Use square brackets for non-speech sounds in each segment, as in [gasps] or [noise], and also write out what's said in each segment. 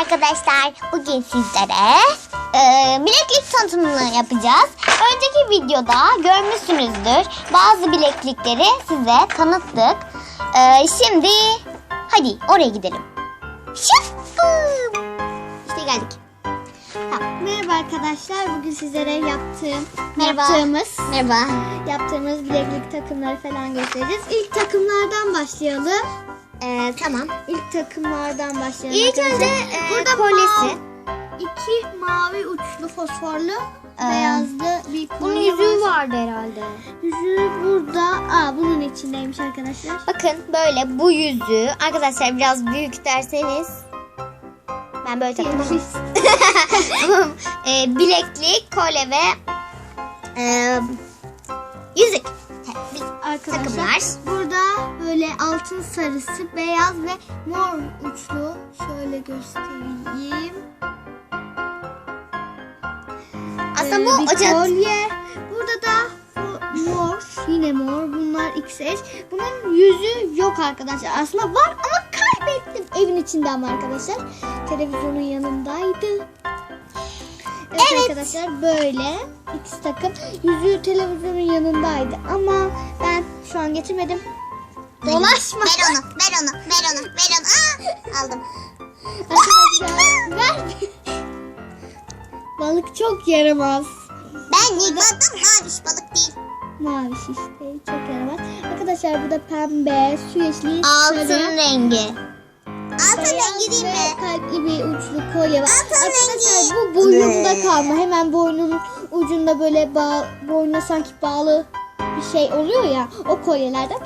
arkadaşlar. Bugün sizlere e, bileklik tanıtımını yapacağız. Önceki videoda görmüşsünüzdür. Bazı bileklikleri size tanıttık. E, şimdi hadi oraya gidelim. Şıkkım. İşte geldik. Merhaba arkadaşlar. Bugün sizlere yaptığım, Merhaba. yaptığımız, Merhaba. yaptığımız bileklik takımları falan göstereceğiz. İlk takımlardan başlayalım. E, tamam. İlk takımlardan başlayalım. İlk önce e, burada kolyesi. mavi- iki mavi uçlu fosforlu Ee, beyazlı bir Bunun kolye yüzüğü var. vardı herhalde. Yüzüğü burada. Aa bunun içindeymiş arkadaşlar. Bakın böyle bu yüzüğü arkadaşlar biraz büyük derseniz ben böyle taktım. [laughs] e, bileklik, kolye ve e, yüzük Arkadaşlar takımlar. burada böyle altın sarısı, beyaz ve mor uçlu şöyle göstereyim. Aslında Ee, bu bir ocak kolye. Burada da mor, yine mor. Bunlar XS. Bunun yüzü yok arkadaşlar. Aslında var ama kaybettim. Evin içinde ama arkadaşlar. Televizyonun yanındaydı. Evet, Evet. arkadaşlar böyle X takım. Yüzüğü televizyonun yanındaydı ama ben şu an getirmedim. Dolaşma. Ver onu, ver onu, ver onu, ver onu. Aa, aldım. Arkadaşlar ver. Balık çok yaramaz. Ben yıkmadım, maviş balık değil. Mavi şişte çok yaramaz. Arkadaşlar bu da pembe, su yeşili, Altın sarı. Altın rengi değil ve mi? kalpli bir uçlu kolye var. Altın Arkadaşlar rengi. bu boynumda kalma. Hemen boynunun ucunda böyle bağ, boynuna sanki bağlı bir şey oluyor ya o kolyelerden.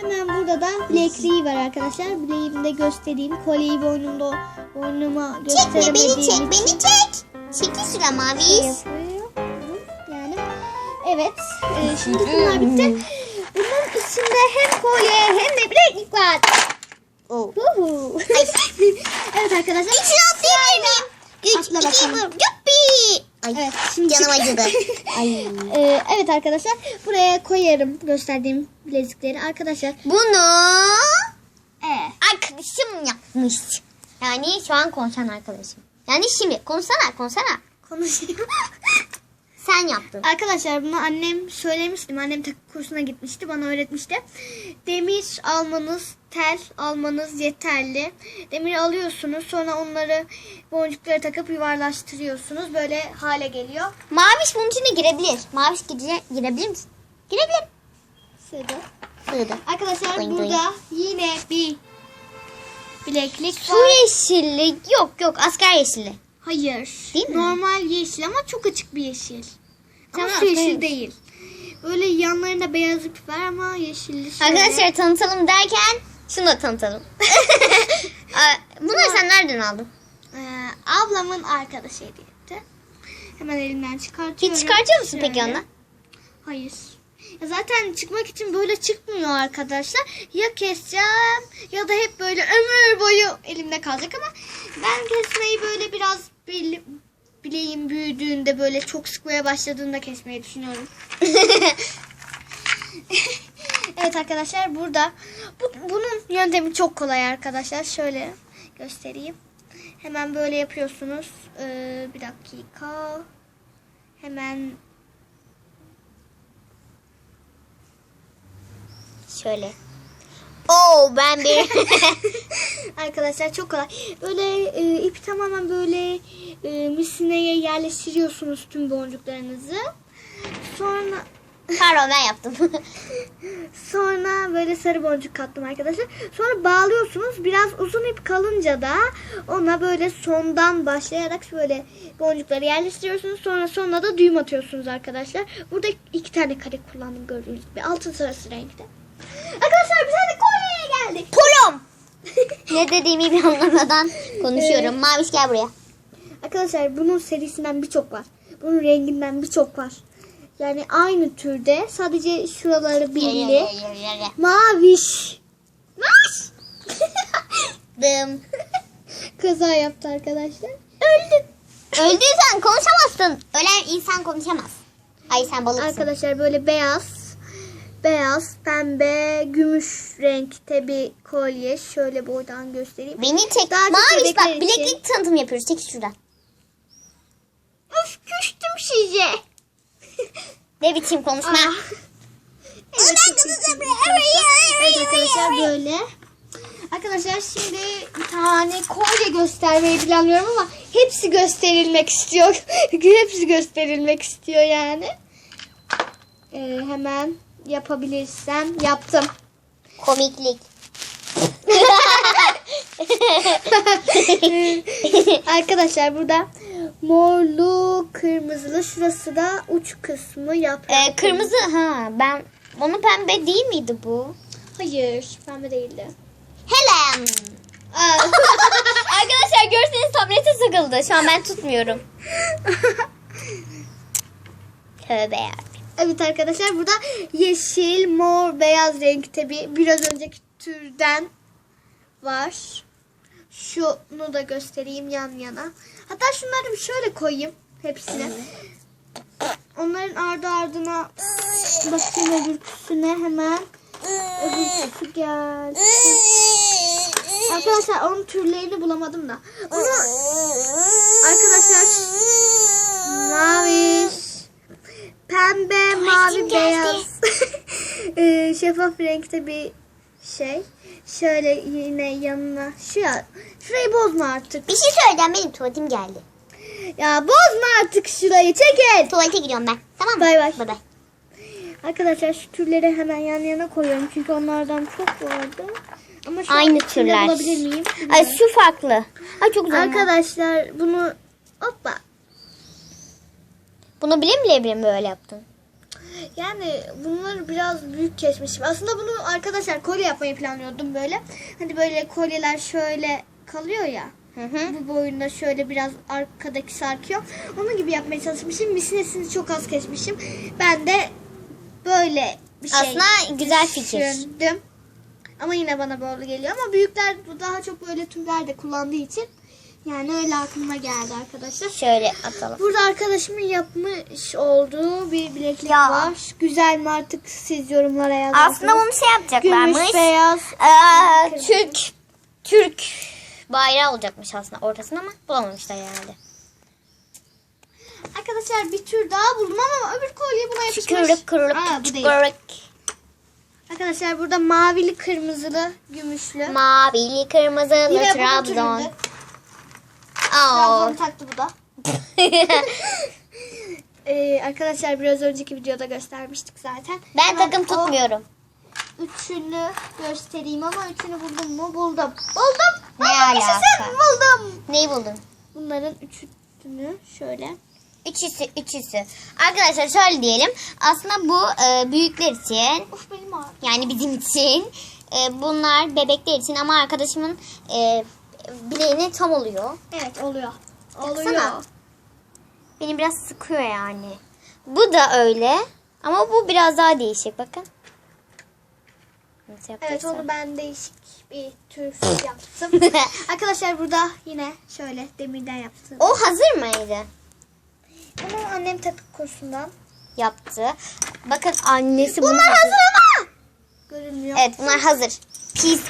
Hemen burada da bilekliği var arkadaşlar. Bileğimi de göstereyim. Kolyeyi boynumda boynuma Çekme gösteremediğim beni çek, beni çek. Çekil maviş. yapıyorum. Yani evet. e, şimdi bunlar bitti. Bunun içinde hem kolye hem de bileklik var. Oh. [laughs] Evet arkadaşlar. İçine atlayabilir miyim? Güç, Atla iki, bir, yuppi. Ay, Evet, şimdi canım acıdı. [laughs] Ay. Ee, evet arkadaşlar buraya koyarım gösterdiğim bilezikleri arkadaşlar. Bunu Ee, arkadaşım yapmış. Yani şu an konuşan arkadaşım. Yani şimdi konuşsana konuşsana. konuşayım. [laughs] Sen yaptın. arkadaşlar bunu annem söylemiştim. Annem takı kursuna gitmişti bana öğretmişti. Demir almanız, tel almanız yeterli. Demir alıyorsunuz sonra onları boncuklara takıp yuvarlaştırıyorsunuz. Böyle hale geliyor. Maviş bunun içine girebilir. Maviş gire, girebilir misin? Girebilir. Sığdı. Sığdı. Arkadaşlar Doing, burada yine bir bileklik Su var. yeşilli yok yok asker yeşilli. Hayır. Değil mi? Normal yeşil ama çok açık bir yeşil. Ama Tamam, su yeşil evet. değil. Böyle yanlarında beyazlık var ama yeşilli şöyle. Arkadaşlar tanıtalım derken şunu da tanıtalım. [laughs] Bunları sen nereden aldın? Ee, ablamın arkadaşı hediye etti. Hemen elimden çıkartıyorum. Hiç çıkartıyor musun peki Şöyle. Hayır. Ya zaten çıkmak için böyle çıkmıyor arkadaşlar. Ya keseceğim ya da hep böyle ömür boyu elimde kalacak ama ben kesmeyi böyle biraz bile- bileğim büyüdüğünde böyle çok sıkmaya başladığında kesmeyi düşünüyorum. [laughs] evet arkadaşlar burada bu, bunun yöntemi çok kolay arkadaşlar. Şöyle göstereyim. Hemen böyle yapıyorsunuz. Ee, bir dakika. Hemen Şöyle. Oo ben bir [laughs] Arkadaşlar çok kolay. Böyle e, ipi tamamen böyle e, misineye yerleştiriyorsunuz tüm boncuklarınızı. Sonra Pardon ben yaptım. [laughs] sonra böyle sarı boncuk kattım arkadaşlar. Sonra bağlıyorsunuz. Biraz uzun ip kalınca da ona böyle sondan başlayarak böyle boncukları yerleştiriyorsunuz. Sonra sonuna da düğüm atıyorsunuz arkadaşlar. Burada iki tane kare kullandım gördüğünüz gibi. Altın sarısı renkte. Arkadaşlar bir tane kolyeye geldik. Polom. [laughs] ne dediğimi bir anlamadan konuşuyorum. Maviş gel buraya. Arkadaşlar bunun serisinden birçok var. Bunun renginden birçok var. Yani aynı türde sadece şuraları belli. Maviş. Maviş. Dım. [laughs] Kaza yaptı arkadaşlar. Öldün. Öldüysen konuşamazsın. Ölen insan konuşamaz. Ay sen balıksın. Arkadaşlar böyle beyaz beyaz, pembe, gümüş renkte bir kolye. Şöyle buradan göstereyim. Beni çek. Daha Maviş bak bebekler için. bileklik tanıtım yapıyoruz. Çekil şuradan. Of küstüm size. Ne biçim konuşma. Evet, evet arkadaşlar böyle. Arkadaşlar şimdi bir tane kolye göstermeyi planlıyorum ama hepsi gösterilmek istiyor. [laughs] hepsi gösterilmek istiyor yani. Ee, hemen yapabilirsem yaptım. Komiklik. [laughs] Arkadaşlar burada morlu, kırmızılı şurası da uç kısmı yaprak. Ee, kırmızı ha ben onun pembe değil miydi bu? Hayır, pembe değildi. Helen. Aa. [laughs] Arkadaşlar görseniz tablete sıkıldı. Şu an ben tutmuyorum. [laughs] Tövbe ya. Evet arkadaşlar burada yeşil, mor, beyaz renkte bir biraz önceki türden var. Şunu da göstereyim yan yana. Hatta şunları şöyle koyayım hepsine. Onların ardı ardına bakayım öbürküsüne hemen. Öbürküsü gel. Arkadaşlar onun türlerini bulamadım da. Bunu arkadaşlar mavi, pembe, mavi, beyaz. [laughs] Ee, şeffaf renkte bir şey. Şöyle yine yanına. Şu ya, şurayı bozma artık. Bir şey söyleyeceğim benim tuvaletim geldi. Ya bozma artık şurayı çekil. Tuvalete gidiyorum ben. Tamam mı? Bay bay. Bay bay. Arkadaşlar şu türleri hemen yan yana koyuyorum. Çünkü onlardan çok vardı. Ama şu Aynı türler. bulabilir miyim? Ay şu farklı. Ay çok güzel. Arkadaşlar bunu hoppa. Bunu bile bile bile mi böyle yaptın? Yani bunları biraz büyük kesmişim. Aslında bunu arkadaşlar kolye yapmayı planlıyordum böyle. Hani böyle kolyeler şöyle kalıyor ya. Hı hı. Bu boyunda şöyle biraz arkadaki sarkıyor. Onun gibi yapmaya çalışmışım. Misinesini çok az kesmişim. Ben de böyle bir şey Aslında güzel fikir. düşündüm. Ama yine bana böyle geliyor. Ama büyükler daha çok böyle tüller de kullandığı için yani öyle aklıma geldi arkadaşlar. Şöyle atalım. Burada arkadaşımın yapmış olduğu bir bileklik Ya. var. Güzel mi artık siz yorumlara yazarsınız. Aslında bunu şey yapacaklarmış. Gümüş, beyaz. Aa, Türk Türk bayrağı olacakmış aslında ortasında ama bulamamışlar herhalde. Arkadaşlar bir tür daha buldum ama öbür kolye buna yapışmış. Bu değil. kırık. Arkadaşlar burada mavili, kırmızılı, gümüşlü. Mavili kırmızılı Trabzon. türünde. Trabzon taktı bu da. [laughs] Ee, arkadaşlar biraz önceki videoda göstermiştik zaten. ben Hemen takım tutmuyorum. Üçünü göstereyim ama üçünü buldum mu? Buldum. Buldum. Ne Buldum, alaka? Buldum. Neyi buldun? Bunların üçünü şöyle. Üçüsü, üçüsü. Arkadaşlar şöyle diyelim. Aslında bu e, büyükler için Of benim ağrım. yani bizim için e, bunlar bebekler için ama arkadaşımın e, bileğine tam oluyor. Evet oluyor. Oluyor. Beni biraz sıkıyor yani. Bu da öyle. Ama bu biraz daha değişik bakın. Nasıl Evet yaptıysam. onu ben değişik bir tür [laughs] yaptım. [laughs] Arkadaşlar burada yine şöyle demirden yaptım. O hazır mıydı? Bunu annem takı kursundan. Yaptı. Bakın annesi bunu Bunlar hazır ama. Görünmüyor. Evet bunlar hazır. Pis.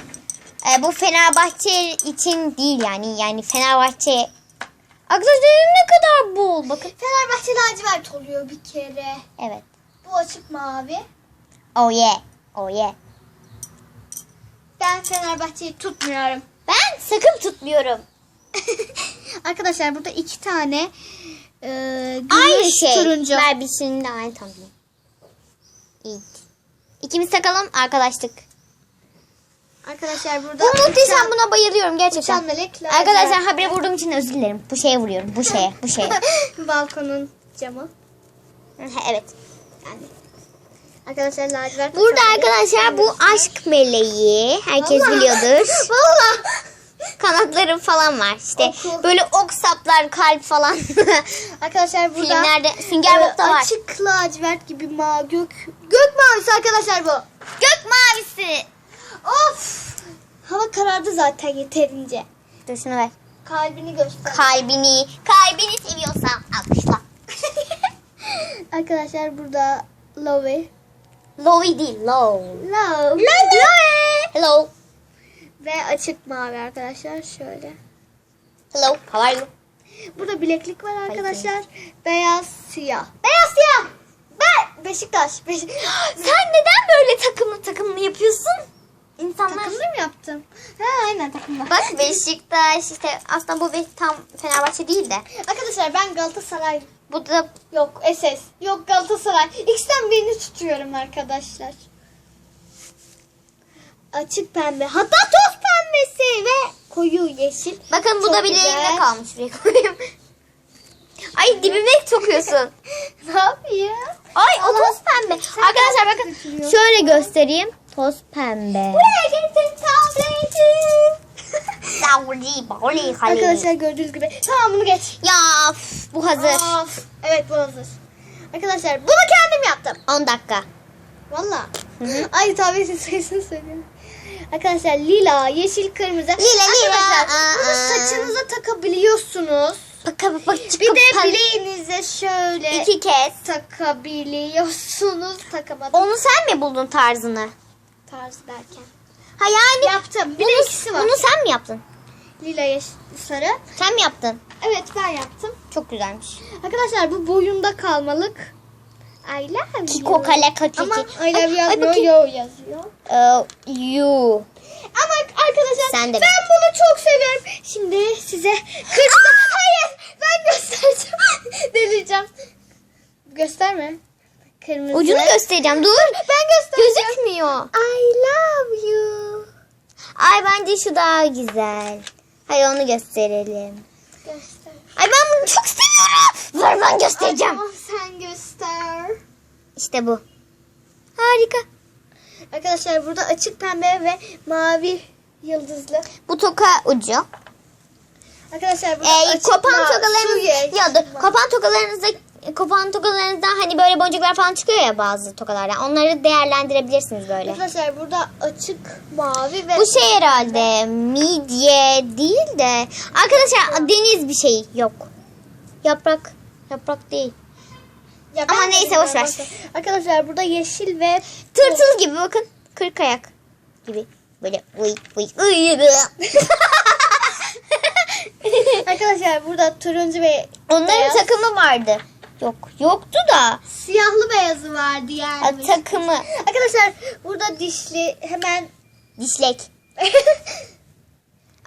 E, bu Fenerbahçe için değil yani. Yani Fenerbahçe Arkadaşlar ne kadar bol. Bakın. Fenerbahçe lacivert oluyor bir kere. Evet. Bu açık mavi. Oh yeah. Oh yeah. Ben Fenerbahçe'yi tutmuyorum. Ben sakın tutmuyorum. [laughs] Arkadaşlar burada iki tane e, gümüş Aynı şey. turuncu. Ver birisinin de aynı tam. İyi. İkimiz takalım arkadaşlık. Arkadaşlar burada Bu muhteşem uçan- buna bayılıyorum gerçekten. melek. Arkadaşlar habire vurduğum için özür dilerim. Bu şeye vuruyorum. Bu şeye. Bu şeye. [laughs] Balkonun camı. evet. Yani. Arkadaşlar lacivert. Burada arkadaşlar bu aşk meleği. Herkes Vallahi. biliyordur. [laughs] Valla. Kanatları falan var. İşte Oku. böyle ok saplar, kalp falan. [laughs] Arkadaşlar burada Filmlerde Sünger e, Bob da var. açık lacivert gibi ma gök gök mavisi arkadaşlar bu. Gök mavisi. Of. Hava karardı zaten yeterince. Dur şunu ver. Kalbini göster. Kalbini, kalbini seviyorsan alkışla. [laughs] arkadaşlar burada Love Lowy değil. Low. Low. Hello. Ve açık mavi arkadaşlar şöyle. Hello. How are you? Burada bileklik var arkadaşlar. Beyaz, siyah. Beyaz, siyah. Ben Beşiktaş. Beşik... [gasps] Sen neden böyle takımlı takımlı yapıyorsun? İnsanlar... Takımlı mı yaptım? Ha aynen takımlı. Bak Beşiktaş işte aslında bu tam Fenerbahçe değil de. Arkadaşlar ben Galatasaray Bu da yok SS yok Galatasaray. İkisinden birini tutuyorum arkadaşlar. Açık pembe hatta toz pembesi ve koyu yeşil. bakın bu Çok da bileğimde kalmış. Şuraya koyayım. Ay dibime sokuyorsun. [laughs] ne yapayım? Ay o toz pembe. Arkadaşlar bakın şöyle göstereyim. Toz pembe. Buraya. [laughs] Arkadaşlar gördüğünüz gibi. Tamam bunu geç. Ya üf, bu hazır. Of, evet bu hazır. Arkadaşlar bunu kendim yaptım. 10 dakika. Valla. Ay tabletin sayısını söyleyeyim. Arkadaşlar lila, yeşil, kırmızı. Lila, lila, Arkadaşlar bunu aa. saçınıza takabiliyorsunuz. Bak bak bak çıkıp Bir de bileğinize şöyle iki kez. takabiliyorsunuz. Takamadım. Onu sen mi buldun tarzını? Tarz derken. Ha yani Yaptım. Bir de bunu, ikisi var. bunu sen mi yaptın? Lila, yeşil, sarı. Sen mi yaptın? Evet ben yaptım. Çok güzelmiş. Arkadaşlar bu boyunda kalmalık. I love you. Kiko kale kaçı. Ama I love Ay, yazmıyor, yo yazıyor. Ee, you. Ama arkadaşlar Sen de ben mi? bunu çok seviyorum. Şimdi size [laughs] kırmızı... Hayır ben göstereceğim. [laughs] Delireceğim. Gösterme. Kırmızı. Ucunu göstereceğim. Dur. Ben göstereceğim. Gözükmüyor. I love you. Ay bence şu daha güzel. Hadi onu gösterelim. Göster. Ay ben bunu çok seviyorum. Ver ben göstereceğim. Tamam sen göster. İşte bu. Harika. Arkadaşlar burada açık pembe ve mavi yıldızlı. Bu toka ucu. Arkadaşlar burada Ee, açık kopan tokalarınız ya dur, mavi. kopan tokalarınızda kopan tokalarınızdan hani böyle boncuklar falan çıkıyor ya bazı tokalardan. Onları değerlendirebilirsiniz böyle. Arkadaşlar burada açık mavi ve Bu şey herhalde midye değil de arkadaşlar deniz bir şey yok. Yaprak yaprak değil. Ya Ama neyse, boş ver. arkadaşlar. Arkadaşlar burada yeşil ve Tırtıl gibi bakın. Kırk ayak gibi. Böyle uy uy uy. [laughs] arkadaşlar burada turuncu ve Onların beyaz. takımı vardı. Yok yoktu da. siyahlı beyazı var diğer. Ha, takımı. Arkadaşlar burada dişli hemen Dişlek. [laughs]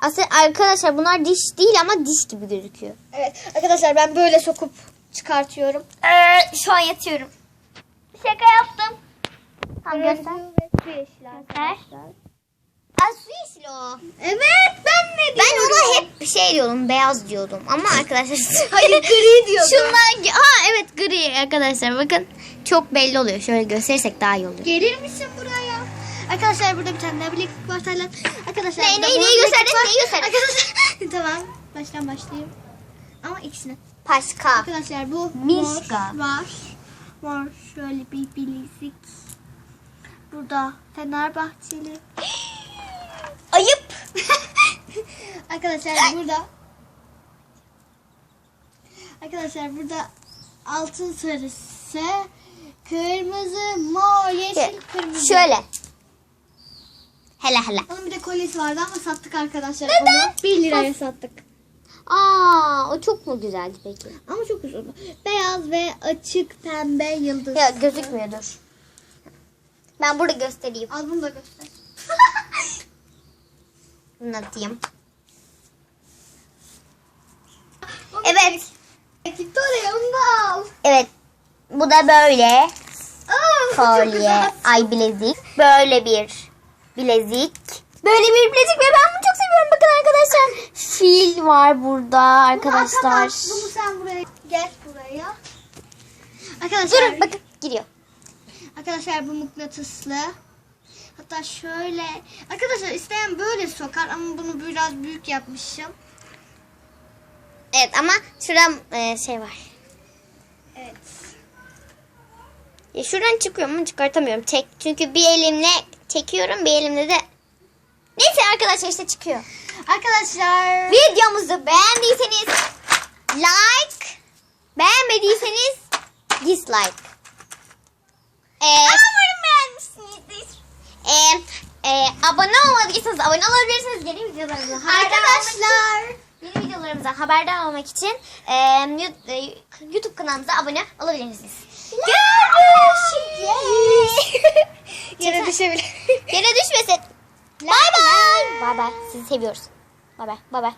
Aslında arkadaşlar bunlar diş değil ama diş gibi gözüküyor. evet arkadaşlar ben böyle sokup çıkartıyorum. Ee, şu an yatıyorum. Şaka yaptım. Tamam göster. Ve su yeşili o. Evet ben ne Ben diyorum? ona hep şey diyordum beyaz diyordum ama [laughs] arkadaşlar Hayır, gri diyordum. Şunlar ha evet gri arkadaşlar bakın çok belli oluyor. Şöyle gösterirsek daha iyi olur. Gelir misin buraya? Arkadaşlar burada bir tane daha bileklik var Taylan. Arkadaşlar Ne, burada ne, neyi bileklik gösterdin, var. neyi gösterdin? Arkadaşlar [laughs] tamam baştan başlayayım. Ama ikisine. Paşka. Arkadaşlar bu Mişka. mor var. Mor şöyle bir bilezik. Burada Fenerbahçeli. [gasps] [laughs] Arkadaşlar burada Arkadaşlar burada altın sarısı, kırmızı, mor, yeşil, kırmızı. Şöyle. Hele hele. Onun bir de kolyesi vardı ama sattık arkadaşlar Neden? onu. 1 liraya sattık. Aa, o çok mu güzeldi peki? Ama çok güzel. Beyaz ve açık pembe yıldız. Ya gözükmüyor dur. Ben burada göstereyim. Al bunu da göster. Bunu atayım. Evet. Victoria onu da al. Evet. Bu da böyle Aa, kolye, ay bilezik. Böyle bir bilezik. Böyle bir bilezik ve ben bunu çok seviyorum. Bakın arkadaşlar. Fil var burada Bunu arkadaşlar. atamam. Bunu sen buraya gel buraya. Arkadaşlar, Durun bakın giriyor. arkadaşlar bu mıknatıslı. Hatta şöyle. Arkadaşlar isteyen böyle sokar ama bunu biraz büyük yapmışım. Evet ama şuram e, şey var. Evet. Ya şuradan çıkıyor ama çıkartamıyorum. Çek. Çünkü bir elimle çekiyorum bir elimle de. Neyse arkadaşlar işte çıkıyor. Arkadaşlar Videomuzu beğendiyseniz like, beğenmediyseniz dislike. Ee, e, e, abone olmadıysanız abone olabilirsiniz. Yeni videolarımıza Arkadaşlar. Yeni videolarımıza haberdar olmak için e, e, YouTube kanalımıza abone olabilirsiniz. Görüşürüz. Yere düşebilir. Yere düşmesin. Bay bay. Bay bay. Sizi seviyoruz. Bay bay. Bay bay.